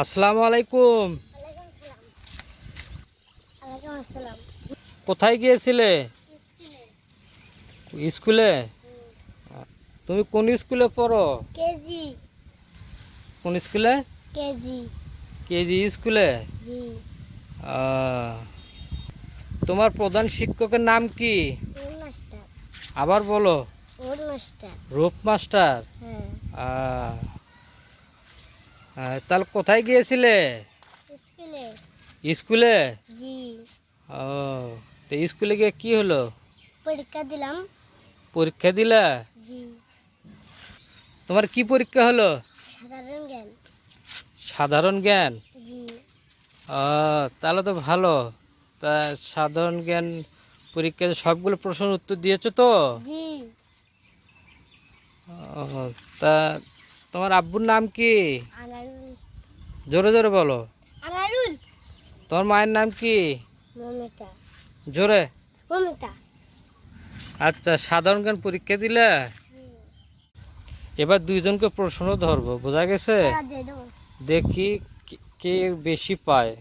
আসসালামু আলাইকুম। কোথায় গিয়েছিলে? স্কুলে? তুমি কোন স্কুলে পড়ো? কেজি। কোন স্কুলে? কেজি। কেজি স্কুলে? তোমার প্রধান শিক্ষকের নাম কি? আবার বলো। রূপ মাস্টার। তাহলে কোথায় গিয়েছিলে? স্কুলে। ও তো স্কুলে গিয়ে কি হলো? পরীক্ষা দিলাম। পরীক্ষা দিলা? তোমার কি পরীক্ষা হলো? সাধারণ জ্ঞান। সাধারণ জ্ঞান? ও তাহলে তো ভালো। তা সাধারণ জ্ঞান পরীক্ষায় সবগুলো প্রশ্নের উত্তর দিয়েছ তো? তা তোমার আব্বুর নাম কি? জোরে জোরে বলো। তোমার মায়ের নাম কি? মমিতা। জোরে। মমিতা। আচ্ছা সাধারণ জ্ঞান পরীক্ষা দিলে? এবার দুইজনকে প্রশ্ন ধরবো বোঝা গেছে? দেখি কে- কে বেশি পায়।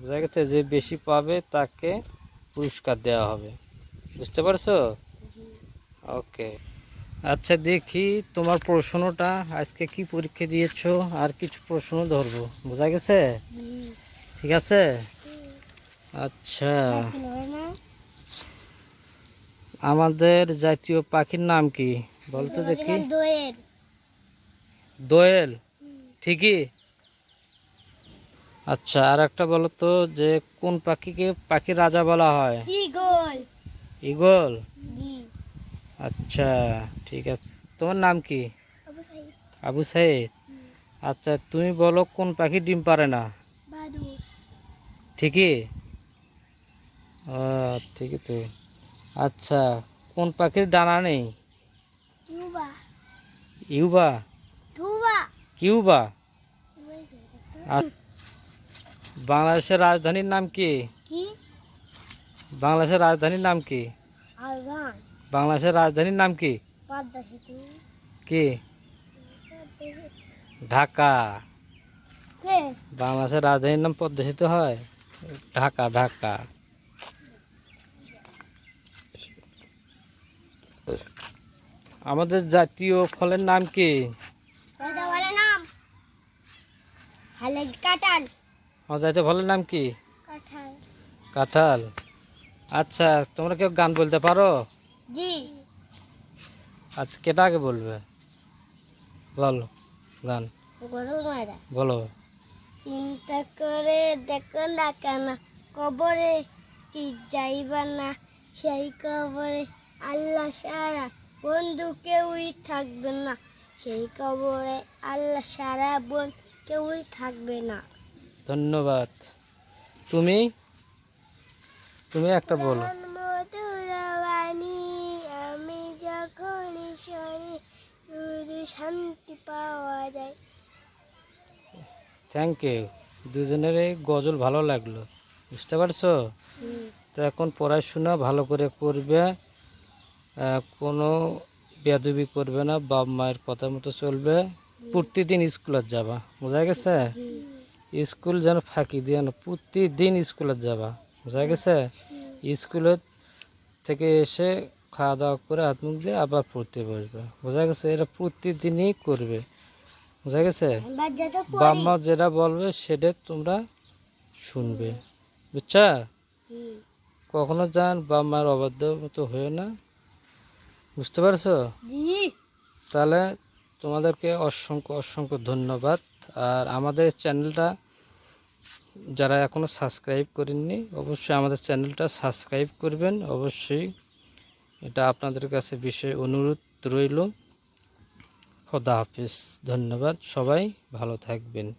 বোঝা গেছে যে বেশি পাবে তাকে পুরস্কার দেওয়া হবে। বুঝতে পারছ? ওকে। আচ্ছা দেখি তোমার প্রশ্নটা আজকে কি পরীক্ষা দিয়েছ আর কিছু প্রশ্ন ধরবো বোঝা গেছে? ঠিক আছে? আচ্ছা। আমাদের জাতীয় পাখির নাম কি? বলতো দেখি। দোয়েল। ঠিকই। আচ্ছা আর একটা বলো তো যে কোন পাখিকে পাখির রাজা বলা হয়? ইগল। ইগল? আচ্ছা ঠিক আছে তোমার নাম কি অবশ্যই আবু সাইদ আচ্ছা তুমি বলো কোন পাখি ডিম পারে না বাদুর ঠিকই ও ঠিকই তো আচ্ছা কোন পাখির ডানা নেই কিউবা ইউবা কিউবা কিউবা আর বাংলাদেশের রাজধানীর নাম কি কি বাংলাদেশের রাজধানীর নাম কি আরগান বাংলাদেশের রাজধানীর নাম কি? কি? ঢাকা। বাংলাদেশের রাজধানীর নাম পদ্মা সেতু হয়? ঢাকা ঢাকা। আমাদের জাতীয় ফলের নাম কি? আমার জাতীয় ফলের নাম কি? কাঁঠাল। আচ্ছা তোমরা কেউ গান বলতে পারো? জি। আচ্ছা কেটা আগে বলবে? বলো গান। বলো। চিন্তা করে দেখো না কেন কবরে কি যাইবা না সেই কবরে আল্লাহ সারা বন্ধু কেউই থাকবে না সেই কবরে আল্লাহ সারা বোন কেউই থাকবে না। ধন্যবাদ। তুমি? তুমি একটা বলো। শান্তি পাওয়া যায়। থ্যাংক ইউ দুজনের এই গজল ভালো লাগল। বুঝতে পারছ? তো এখন পড়াশোনা ভালো করে করবে কোনো বেদবি করবে না বাপ মায়ের কথা মতো চলবে। প্রতিদিন স্কুলে যাবা বোঝা গেছে? স্কুল যেন ফাঁকি দিয়ে না প্রতিদিন স্কুলে যাবা বোঝা গেছে? স্কুলের থেকে এসে খাওয়া দাওয়া করে হাত মুখ দিয়ে আবার পড়তে বসবে। বোঝা গেছে এটা প্রতিদিনই করবে। বোঝা গেছে? বাচ্চা তো বাপ মা যেটা বলবে সেটা তোমরা শুনবে। বুঝছা? কখনো যান বাপ মার অবাধ্য মতো হয়ে না। বুঝতে পারছ? তাহলে তোমাদেরকে অসংখ্য অসংখ্য ধন্যবাদ। আর আমাদের চ্যানেলটা যারা এখনও সাবস্ক্রাইব করেননি অবশ্যই আমাদের চ্যানেলটা সাবস্ক্রাইব করবেন। অবশ্যই এটা আপনাদের কাছে বিশেষ অনুরোধ রইল। খোদা হাফিজ। ধন্যবাদ। সবাই ভালো থাকবেন।